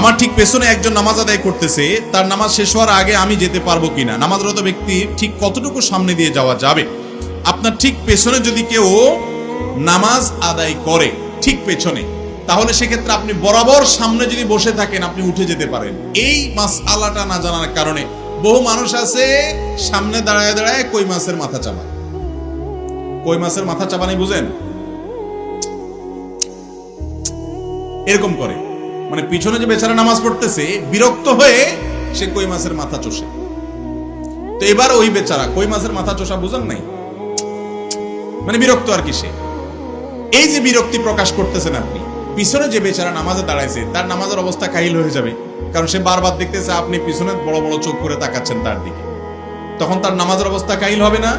আমার ঠিক পেছনে একজন নামাজ আদায় করতেছে, তার নামাজ শেষ হওয়ার আগে আমি যেতে পারব কিনা? নামাজরত ব্যক্তি ঠিক কতটুকু সামনে দিয়ে যাওয়া যাবে? আপনার ঠিক পেছনে যদি কেউ নামাজ আদায় করে, ঠিক পেছনে, তাহলে সেক্ষেত্রে আপনি বরাবর সামনে যদি বসে থাকেন, আপনি উঠে যেতে পারেন। এই মাস আলাটা না জানার কারণে বহু মানুষ আছে, সামনে দাঁড়ায় দাঁড়ায় কই মাছের মাথা চাপা। কই মাছের মাথা চাবানি বুঝেন? এরকম করে। মানে পিছনে যে বেচারা নামাজ পড়তেছে, বিরক্ত হয়ে সে কই মাছের মাথা চষে। তো এবার ওই বেচারা কই মাছের মাথা চষা বুঝেন নাই? মানে বিরক্ত আর কি সে? এই যে বিরক্তি প্রকাশ করতেছেন আপনি, পিছনে যে বেচারা নামাজে দাঁড়াইছে, তার নামাজের অবস্থা কাহিল হয়ে যাবে। কারণ সে বারবার দেখতেছে, আপনি পিছনে বড় বড় চোখ করে তাকাচ্ছেন তার দিকে। তখন তার নামাজের অবস্থা কাহিল হবে না?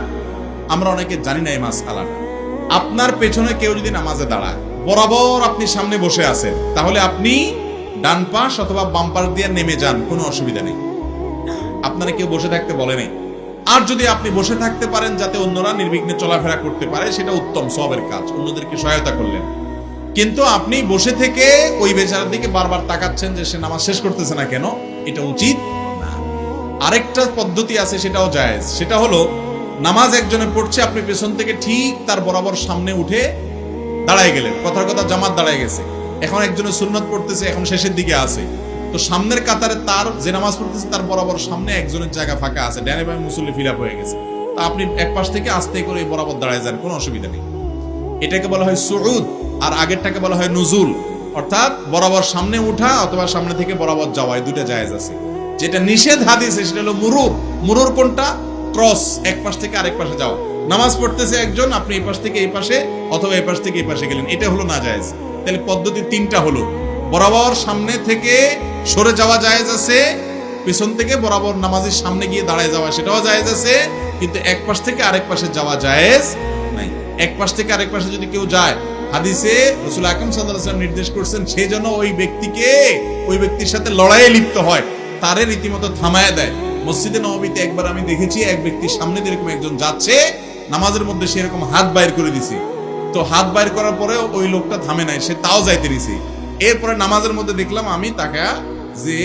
আমরা অনেকে জানি না এই মাস আলাদা আপনার পেছনে কেউ যদি নামাজে দাঁড়ায়, বরাবর আপনি সামনে বসে আছেন, তাহলে আপনি ডান পাশ অথবা বাম পাশ দিয়ে নেমে যান, কোনো অসুবিধা নেই। আপনারা কেউ বসে থাকতে বলে নেই। আর যদি আপনি বসে থাকতে পারেন, যাতে অন্যরা নির্বিঘ্নে চলাফেরা করতে পারে, সেটা উত্তম সবের কাজ, অন্যদেরকে সহায়তা করলেন। কিন্তু আপনি বসে থেকে ওই বেচারার দিকে বারবার তাকাচ্ছেন যে সে নামাজ শেষ করতেছে না কেন? এটা উচিত না। আরেকটা পদ্ধতি আছে, সেটাও জায়েজ। সেটা হলো, নামাজ একজনে পড়ছে, আপনি পেছন থেকে ঠিক তার বরাবর সামনে উঠে দাঁড়ায় গেলেন। কথার কথা জামাত দাঁড়ায় গেছে। এখন একজনের সুন্নত পড়তেছে, এখন শেষের দিকে আছে। তো সামনের কাতারে তার যে নামাজ পড়তেছে, তার বরাবর সামনে একজনের জায়গা ফাঁকা আছে। ডানে বামে মুসল্লি ফিল হয়ে গেছে। তা আপনি এক পাশ থেকে আস্তে করে বরাবর দাঁড়ায় যান, কোনো অসুবিধা নেই। এটাকে বলা হয় সুউদ, আর আগেরটাকে বলা হয় নুজুল। অর্থাৎ বরাবর সামনে উঠা অথবা সামনে থেকে বরাবর যাওয়া, এই দুটা জায়েজ আছে। যেটা নিষেধ হাদিসে, সেটা হলো মুরুর। মুরুর কোনটা? ক্রস, এক পাশ থেকে আরেক পাশে যাওয়া নামাজ পড়তেছে একজন, আপনি এই পাশ থেকে এই পাশে অথবা এই পাশ থেকে এই পাশে গেলেন। এটা হলো না জায়েজ। তাহলে পদ্ধতি তিনটা হলো। বরাবর সামনে থেকে সরে যাওয়া জায়েজ আছে, পিছন থেকে বরাবর নামাজের সামনে গিয়ে দাঁড়ায় যাওয়া সেটাও জায়েজ আছে, কিন্তু এক পাশ থেকে আরেক পাশে যাওয়া জায়েজ নাই। এক পাশ থেকে আরেক পাশে যদি কেউ যায়, হাদিসে রসুল আকরম সাল্লাম নির্দেশ করছেন সেই জন্য ওই ব্যক্তিকে, ওই ব্যক্তির সাথে লড়াইয়ে লিপ্ত হয়, তারে রীতিমতো থামায় দেয়। মসজিদে নবীতে একবার আমি দেখেছি, এক ব্যক্তির সামনে এরকম একজন যাচ্ছে, নামাজের মধ্যে সে এরকম হাত বাইর করে দিছে। তো হাত বাইর করার পরে ওই লোকটা থামে নাই, সে তাও যাইতে নিছি। এরপরে নামাজের মধ্যে দেখলাম আমি তাকে যে